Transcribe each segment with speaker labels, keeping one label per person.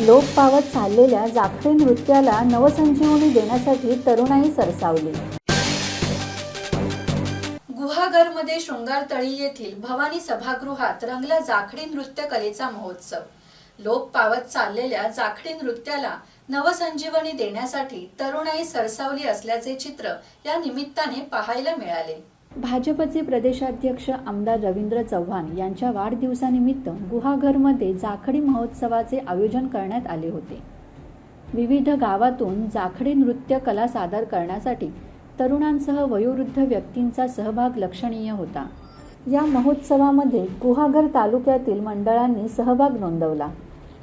Speaker 1: लोप पावत चाललेल्या जाखरी नृत्याला नवसंजीवनी देण्यासाठी तरुणाई सरसावली.
Speaker 2: गुहागरमध्ये शृंगारतळी येथील भवानी सभागृहात रंगला जाखडी नृत्य कलेचा महोत्सव. लोप पावत चाललेल्या जाखडी नृत्याला नवसंजीवनी देण्यासाठी तरुणाई सरसावली असल्याचे चित्र या निमित्ताने पाहायला मिळाले.
Speaker 1: भाजपचे प्रदेशाध्यक्ष आमदार रवींद्र चव्हाण यांच्या वाढदिवसानिमित्त गुहाघरमध्ये जाखडी महोत्सवाचे आयोजन करण्यात आले होते. विविध गावातून जाखडी नृत्य कला सादर करण्यासाठी तरुणांसह वयोवृद्ध व्यक्तींचा सहभाग लक्षणीय होता. या महोत्सवामध्ये गुहागर तालुक्यातील मंडळांनी सहभाग नोंदवला.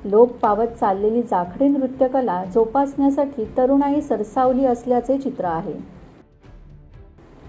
Speaker 1: लोप पावत चाललेली जाखडी नृत्यकला जोपासण्यासाठी तरुणाई सरसावली असल्याचे चित्र आहे.